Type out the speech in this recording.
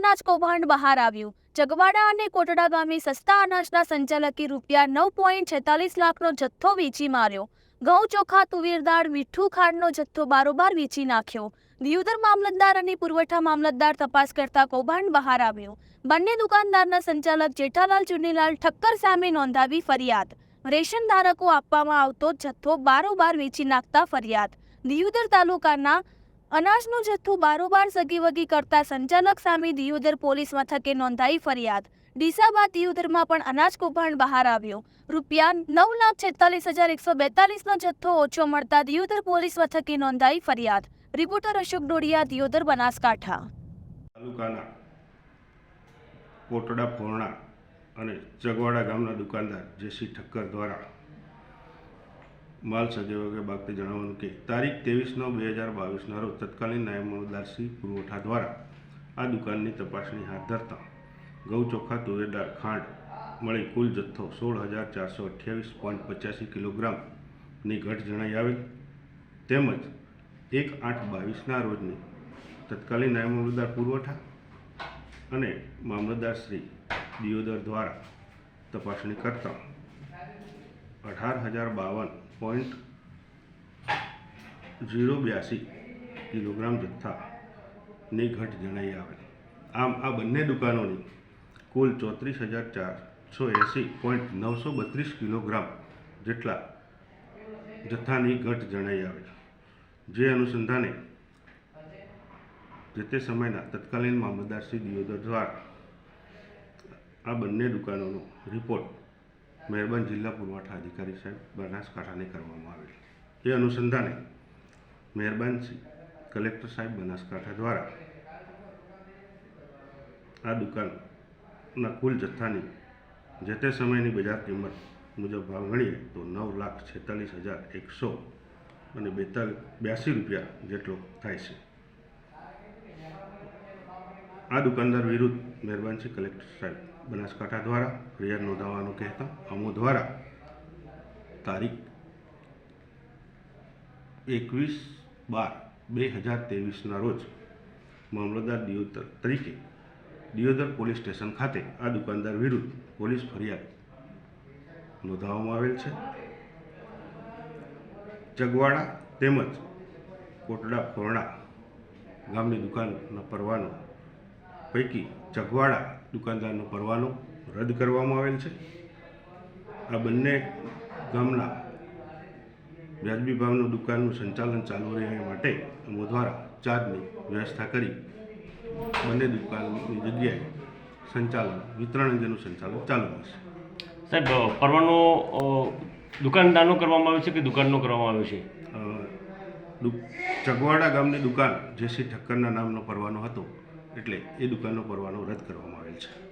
અનાજ કૌભાંડ બહાર આવ્યું. જગવાડા અને કોટડા ગામે સસ્તા અનાજના સંચાલકે રૂપિયા નવ પોઈન્ટ છેતાલીસ લાખનો જથ્થો વેચી માર્યો. ઘઉં ચોખા, તુવેર દાળ, મીઠું ખાંડનો જથ્થો બારોબાર વેચી નાખ્યો. દિયોદર મામલતદાર અને પુરવઠા મામલતદાર તપાસ કરતા કૌભાંડ બહાર આવ્યું. બંને દુકાનદારના સંચાલક જેઠાલાલ ચુનીલાલ ઠક્કર સામે નોંધાવી ફરિયાદ. રેશન ધારકો આપવામાં આવતો જથ્થો બારોબાર વેચી નાખતા ફરિયાદ. દિયોદર તાલુકાના અનાજનો જથ્થો બારોબાર સગીવગી કરતા સંચાલક સામે દિયોદર પોલીસ મથકે નોંધાઈ ફરિયાદ. ડીસા બાદ દિયોદરમાં પણ અનાજ કૌભાંડ બહાર આવ્યો. રૂપિયા નવ લાખ છેતાલીસ હજાર એકસો બેતાલીસનો જથ્થો ઓછો મળતા દિયોદર પોલીસ મથકે નોંધાઈ ફરિયાદ. રિપોર્ટર અશોક ડોડિયા, દિયોદર બનાસકાંઠા. તાલુકાના કોટડા ફોરણા અને ચગવાડા ગામના દુકાનદાર જેસી ઠક્કર દ્વારા માલ સહયોગે બાબતે જણાવવાનું કે તારીખ ત્રેવીસ નવ બે હજાર બાવીસના રોજ તત્કાલીન નાયબ મામલતદાર શ્રી પુરવઠા દ્વારા આ દુકાનની તપાસણી હાથ ધરતા ઘઉં ચોખા તુવેરદાર ખાંડ મળી કુલ જથ્થો સોળ હજાર ચારસો અઠ્યાવીસ પોઈન્ટ પચાસી કિલોગ્રામની ઘટ જણાઈ આવેલ. તેમજ એક આઠ બાવીસના રોજની તત્કાલીન નાયબ મામલતદાર પુરવઠા અને મામલતદાર શ્રી દિયોદર દ્વારા તપાસણી કરતા અઢાર હજાર બાવન પોઈન્ટ ઝીરો બ્યાસી કિલોગ્રામ જથ્થાની ઘટ જણાઈ આવે. આમ આ બંને દુકાનોની કુલ ચોત્રીસ હજાર ચારસો એંસી પોઈન્ટ નવસો બત્રીસ કિલોગ્રામ જેટલા જથ્થાની ઘટ જણાઈ આવે જે અનુસંધાને જે તે સમયના તત્કાલીન મામલતદાર શ્રી દિયોદર દ્વારા આ બંને દુકાનોનો રિપોર્ટ મહેરબાન જિલ્લા પુરવઠા અધિકારી સાહેબ બનાસકાંઠાને કરવામાં આવેલ એ અનુસંધાને મહેરબાન કલેક્ટર સાહેબ બનાસકાંઠા દ્વારા આ દુકાનના કુલ જથ્થાની જે તે સમયની બજાર કિંમત મુજબ ભાવ ગણીએ તો નવ લાખ છેતાલીસ હજાર એકસો અને બેતાલીસ બ્યાસી રૂપિયા જેટલો થાય છે. આ દુકાનદાર વિરુદ્ધ મહેરબાન કલેક્ટર સાહેબ બનાસકાંઠા દ્વારા, ફરિયાદ નોંધાવવાનું કહેતા અમો દ્વારા તારીખ એકવીસ બાર બે હજાર ત્રેવીસના રોજ મામલતદાર દિયોદર તરીકે દિયોદર પોલીસ સ્ટેશન ખાતે આ દુકાનદાર વિરુદ્ધ પોલીસ ફરિયાદ નોંધાવવામાં આવેલ છે. ચગવાડા તેમજ કોટડા ફોરણા ગામની દુકાનના પરવાનો પૈકી ચગવાડા દુકાનદારનો પરવાનો રદ કરવામાં આવેલ છે. આ બંને ગામના વ્યાજબી ભાવનું દુકાનનું સંચાલન ચાલુ રહે માટે અમો દ્વારા ચાર્જની વ્યવસ્થા કરી બંને દુકાનની જગ્યાએ સંચાલન વિતરણ અંગેનું સંચાલન ચાલુ રહેશે. સાહેબ પરવાનો દુકાનદારનો કરવામાં આવ્યો છે કે દુકાનનો કરવામાં આવ્યો છે? ચગવાડા ગામની દુકાન જેસી ઠક્કરના નામનો પરવાનો હતો. એટલે એ દુકાનનો પરવાનો રદ કરવામાં આવેલ છે.